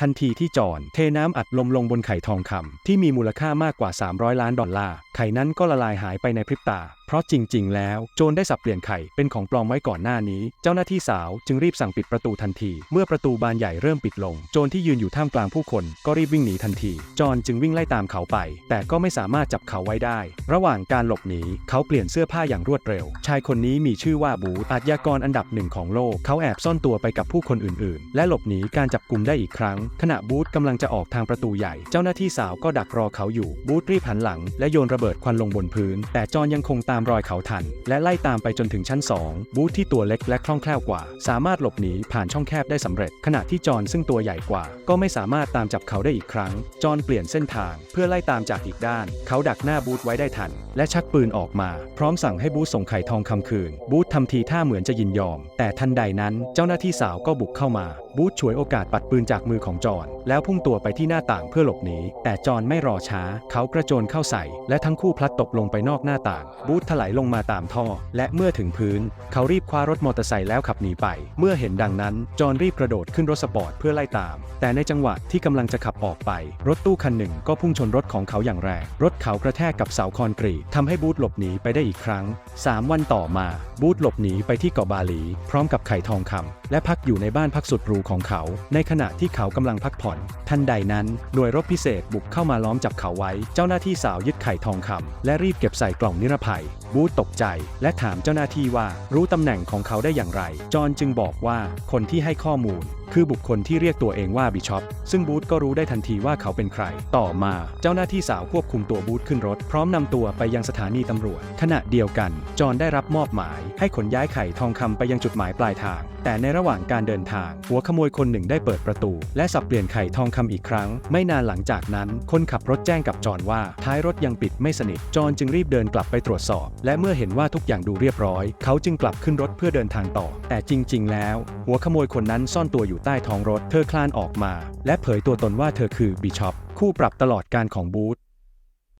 ทันทีที่จอนเทน้ำอัดลมลงบนไข่ทองคำที่มีมูลค่ามากกว่า 300 ล้านดอลลาร์ ไข่นั้นก็ละลายหายไปในพริบตา เพราะจริง ๆ แล้วโจรได้สับเปลี่ยนไข่เป็นของปลอมไว้ก่อนหน้านี้ เจ้าหน้าที่สาวจึงรีบสั่งปิดประตูทันที เมื่อประตูบานใหญ่เริ่มปิดลง โจรที่ยืนอยู่ท่ามกลางผู้คน ก็รีบวิ่งหนีทันที จอนจึงวิ่งไล่ตามเขาไป แต่ก็ไม่สามารถจับเขาไว้ได้ ระหว่างการหลบหนีเขาเปลี่ยนเสื้อผ้าอย่างรวดเร็ว ชายคนนี้มีชื่อว่าบูธอาชญากรอันดับหนึ่งของโลก เขาแอบซ่อนตัวไปกับผู้คนอื่น ๆ และหลบหนีการจับกลุ่มได้อีกครั้ง ขณะบูธกำลังจะออกทางประตูใหญ่ เจ้าหน้าที่สาวก็ดักรอเขาอยู่ บูธรีบหันหลัง และโยนระเบิดควันลงบนพื้น แต่จอนยังคงตามามรอยเขาทัน และไล่ตามไปจนถึงชั้น 2 บูธที่ตัวเล็กและคล่องแคล่วกว่า สามารถหลบหนีผ่านช่องแคบได้สำเร็จ ขณะที่จอนซึ่งตัวใหญ่กว่า ก็ไม่สามารถตามจับเขาได้อีกครั้ง จอนเปลี่ยนเส้นทาง เพื่อไล่ตามจากอีกด้าน เขาดักหน้าบูธไว้ได้ทัน และชักปืนออกมา พร้อมสั่งให้บูธส่งไข่ทองคำคืน บูธทำทีท่าเหมือนจะยินยอม แต่ทันใดนั้นเจ้าหน้าที่สาวก็บุกเข้ามา บูธฉวยโอกาสปัดปืนจากมือของจอนแล้วพุ่งตัวไปที่หน้าต่างเพื่อหลบหนีแต่จอนไม่รอช้า เขากระโจนเข้าใส่ และทั้งคู่พลัดตกลงไปนอกหน้าต่าง บูธถลายลงมาตามท่อ และเมื่อถึงพื้น เขารีบคว้ารถมอเตอร์ไซค์แล้วขับหนีไป เมื่อเห็นดังนั้น จอห์นรีบกระโดดขึ้นรถสปอร์ตเพื่อไล่ตาม แต่ในจังหวะที่กำลังจะขับออกไป รถตู้คันหนึ่งก็พุ่งชนรถของเขาอย่างแรง รถเขากระแทกกับเสาคอนกรีตทำให้บูธหลบหนีไปได้อีกครั้ง 3 วันต่อมา บูธหลบหนีไปที่เกาะบาหลี พร้อมกับไข่ทองคำและพักอยู่ในบ้านพักสุดหรูของเขา ในขณะที่เขากำลังพักผ่อน ทันใดนั้น หน่วยรบพิเศษบุกเข้ามาล้อมจับเขาไว้ เจ้าหน้าที่สาวยึดไข่ทองคำและรีบเก็บใส่กล่องนิรภัยบูธตกใจ และถามเจ้าหน้าที่ว่ารู้ตำแหน่งของเขาได้อย่างไร จอห์นจึงบอกว่าคนที่ให้ข้อมูล คือบุคคลที่เรียกตัวเองว่าบิชอปซึ่งบูธก็รู้ได้ทันทีว่าเขาเป็นใคร ต่อมาเจ้าหน้าที่สาวควบคุมตัวบูธขึ้นรถ พร้อมนำตัวไปยังสถานีตำรวจ ขณะเดียวกัน จอนได้รับมอบหมาย ให้ขนย้ายไข่ทองคำไปยังจุดหมายปลายทาง แต่ในระหว่างการเดินทาง หัวขโมยคนหนึ่งได้เปิดประตู และสับเปลี่ยนไข่ทองคำอีกครั้ง ไม่นานหลังจากนั้นคนขับรถแจ้งกับจอนว่าท้ายรถยังปิดไม่สนิทจอนจึงรีบเดินกลับไปตรวจสอบ และเมื่อเห็นว่าทุกอย่างดูเรียบร้อย เขาจึงกลับขึ้นรถเพื่อเดินทางต่อ แต่จริง ๆ แล้ว หัวขโมยคนนั้นซ่อนตัวอยู่ใต้ท้องรถ เธอคลานออกมา และเผยตัวตนว่าเธอคือบิชอปคู่ปรับตลอดการของบูธ